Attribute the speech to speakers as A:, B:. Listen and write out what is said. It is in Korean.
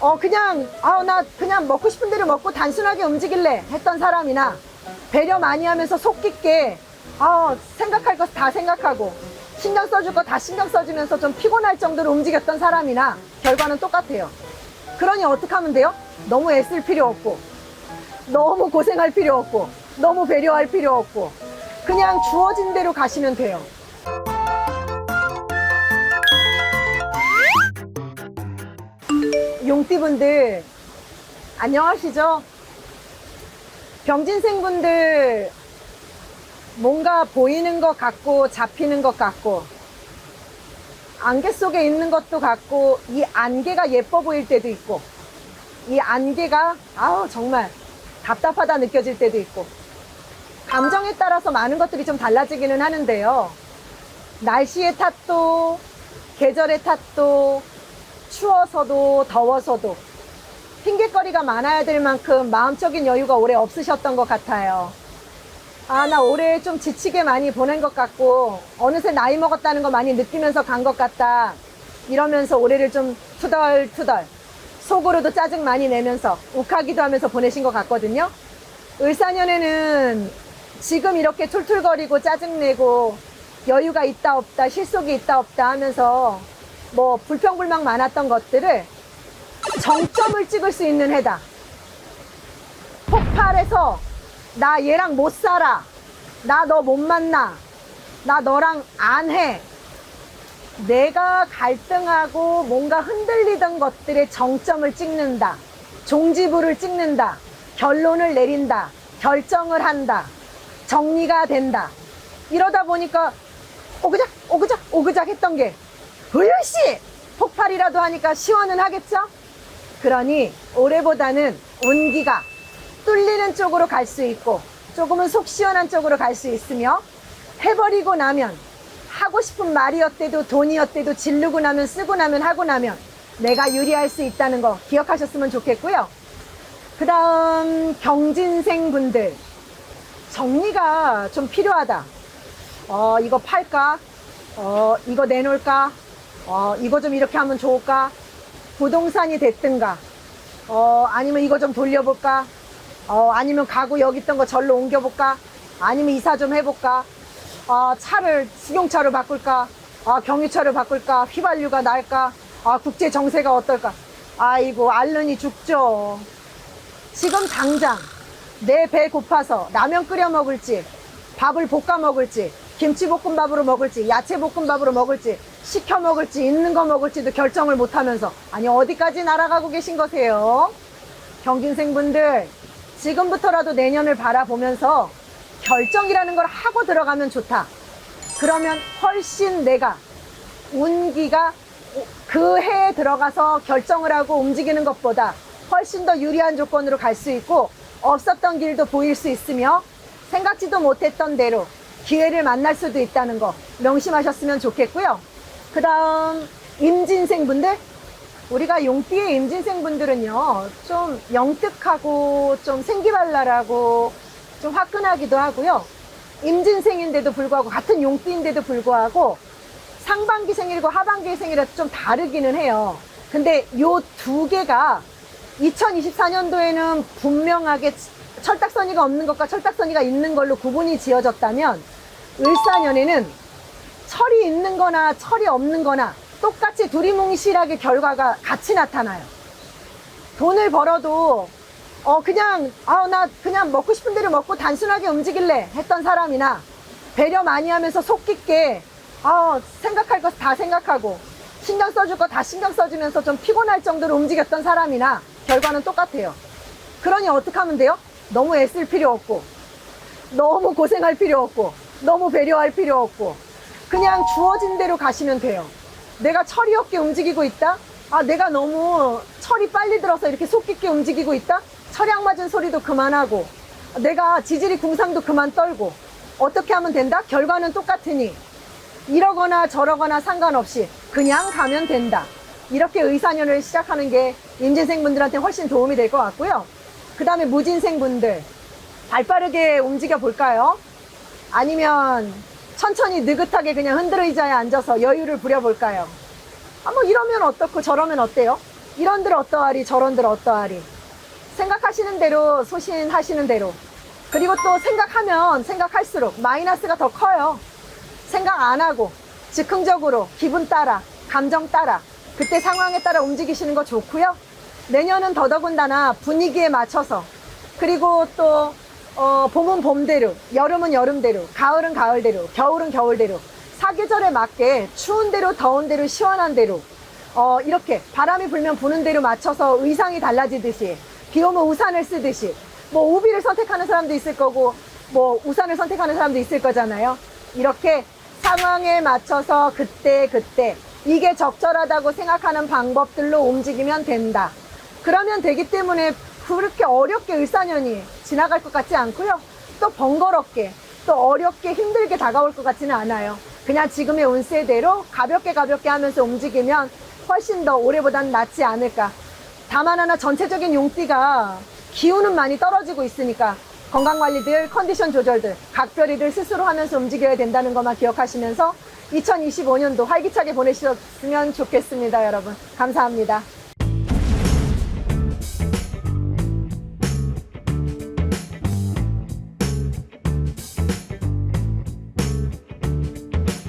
A: 어 그냥 아나 그냥 먹고 싶은 대로 먹고 단순하게 움직일래 했던 사람이나 배려 많이 하면서 속 깊게 아 생각할 것 다 생각하고 신경 써줄 거 다 신경 써주면서 좀 피곤할 정도로 움직였던 사람이나 결과는 똑같아요. 그러니 어떻게 하면 돼요? 너무 애쓸 필요 없고 너무 고생할 필요 없고 너무 배려할 필요 없고 그냥 주어진 대로 가시면 돼요. 용띠분들 안녕하시죠? 병진생분들 뭔가 보이는 것 같고 잡히는 것 같고 안개 속에 있는 것도 같고 이 안개가 예뻐 보일 때도 있고 이 안개가 아우 정말 답답하다 느껴질 때도 있고 감정에 따라서 많은 것들이 좀 달라지기는 하는데요. 날씨의 탓도 계절의 탓도 추워서도 더워서도 핑계거리가 많아야 될 만큼 마음적인 여유가 오래 없으셨던 것 같아요. 아, 나 올해 좀 지치게 많이 보낸 것 같고, 어느새 나이 먹었다는 거 많이 느끼면서 간 것 같다. 이러면서 올해를 좀 투덜투덜, 속으로도 짜증 많이 내면서, 욱하기도 하면서 보내신 것 같거든요. 을사년에는 지금 이렇게 툴툴거리고 짜증내고, 여유가 있다 없다, 실속이 있다 없다 하면서, 뭐, 불평불만 많았던 것들을 정점을 찍을 수 있는 해다. 폭발해서 나 얘랑 못 살아. 나 너 못 만나. 나 너랑 안 해. 내가 갈등하고 뭔가 흔들리던 것들의 정점을 찍는다. 종지부를 찍는다. 결론을 내린다. 결정을 한다. 정리가 된다. 이러다 보니까 오그작, 오그작, 오그작 했던 게 으이씨! 폭발이라도 하니까 시원은 하겠죠? 그러니 올해보다는 운기가 뚫리는 쪽으로 갈 수 있고 조금은 속 시원한 쪽으로 갈 수 있으며 해버리고 나면 하고 싶은 말이었대도 돈이었대도 질르고 나면 쓰고 나면 하고 나면 내가 유리할 수 있다는 거 기억하셨으면 좋겠고요. 그 다음 경진생 분들 정리가 좀 필요하다. 어, 이거 팔까? 어, 이거 내놓을까? 어, 이거 좀 이렇게 하면 좋을까? 부동산이 됐든가, 어, 아니면 이거 좀 돌려볼까? 어, 아니면 가구 여기 있던 거 절로 옮겨볼까? 아니면 이사 좀 해볼까? 아, 차를 승용차로 바꿀까? 아, 경유차로 바꿀까? 휘발유가 날까? 아, 국제 정세가 어떨까? 아이고, 알른이 죽죠. 지금 당장 내 배 고파서 라면 끓여 먹을지, 밥을 볶아 먹을지, 김치볶음밥으로 먹을지, 야채볶음밥으로 먹을지, 시켜 먹을지, 있는 거 먹을지도 결정을 못 하면서, 아니, 어디까지 날아가고 계신 거세요? 경진생분들, 지금부터라도 내년을 바라보면서 결정이라는 걸 하고 들어가면 좋다. 그러면 훨씬 내가 운기가 그 해에 들어가서 결정을 하고 움직이는 것보다 훨씬 더 유리한 조건으로 갈 수 있고 없었던 길도 보일 수 있으며 생각지도 못했던 대로 기회를 만날 수도 있다는 거 명심하셨으면 좋겠고요. 그 다음 임진생분들 우리가 용띠의 임진생분들은요 좀 영특하고 좀 생기발랄하고 좀 화끈하기도 하고요. 임진생인데도 불구하고 같은 용띠인데도 불구하고 상반기 생일과 하반기 생일이 좀 다르기는 해요. 근데 요 두 개가 2024년도에는 분명하게 철딱서니가 없는 것과 철딱서니가 있는 걸로 구분이 지어졌다면 을사년에는 철이 있는 거나 철이 없는 거나 똑같이 두리뭉실하게 결과가 같이 나타나요. 돈을 벌어도 어 그냥 아 나 그냥 먹고 싶은 대로 먹고 단순하게 움직일래 했던 사람이나 배려 많이 하면서 속 깊게 아 생각할 것 다 생각하고 신경 써줄 거 다 신경 써주면서 좀 피곤할 정도로 움직였던 사람이나 결과는 똑같아요. 그러니 어떻게 하면 돼요? 너무 애쓸 필요 없고 너무 고생할 필요 없고 너무 배려할 필요 없고 그냥 주어진 대로 가시면 돼요. 내가 철이 없게 움직이고 있다? 아, 내가 너무 철이 빨리 들어서 이렇게 속 깊게 움직이고 있다? 철양 맞은 소리도 그만하고, 내가 지질이 궁상도 그만 떨고, 어떻게 하면 된다? 결과는 똑같으니, 이러거나 저러거나 상관없이 그냥 가면 된다. 이렇게 의사년을 시작하는 게 임진생분들한테 훨씬 도움이 될 것 같고요. 그 다음에 무진생분들, 발 빠르게 움직여 볼까요? 아니면 천천히 느긋하게 그냥 흔들 의자에 앉아서 여유를 부려볼까요? 아, 뭐 이러면 어떻고 저러면 어때요? 이런들 어떠하리 저런들 어떠하리 생각하시는 대로 소신하시는 대로 그리고 또 생각하면 생각할수록 마이너스가 더 커요 생각 안 하고 즉흥적으로 기분 따라 감정 따라 그때 상황에 따라 움직이시는 거 좋고요 내년은 더더군다나 분위기에 맞춰서 그리고 또 어, 봄은 봄대로 여름은 여름대로 가을은 가을대로 겨울은 겨울대로 사계절에 맞게 추운 대로 더운 대로 시원한 대로 어, 이렇게 바람이 불면 부는 대로 맞춰서 의상이 달라지듯이 비 오면 우산을 쓰듯이 뭐 우비를 선택하는 사람도 있을 거고 뭐 우산을 선택하는 사람도 있을 거잖아요. 이렇게 상황에 맞춰서 그때 그때 이게 적절하다고 생각하는 방법들로 움직이면 된다. 그러면 되기 때문에 그렇게 어렵게 을사년이 지나갈 것 같지 않고요. 또 번거롭게 또 어렵게 힘들게 다가올 것 같지는 않아요. 그냥 지금의 운세대로 가볍게 가볍게 하면서 움직이면 훨씬 더 올해보단 낫지 않을까. 다만 하나 전체적인 용띠가 기운은 많이 떨어지고 있으니까 건강관리들, 컨디션 조절들, 각별히들 스스로 하면서 움직여야 된다는 것만 기억하시면서 2025년도 활기차게 보내셨으면 좋겠습니다, 여러분. 감사합니다.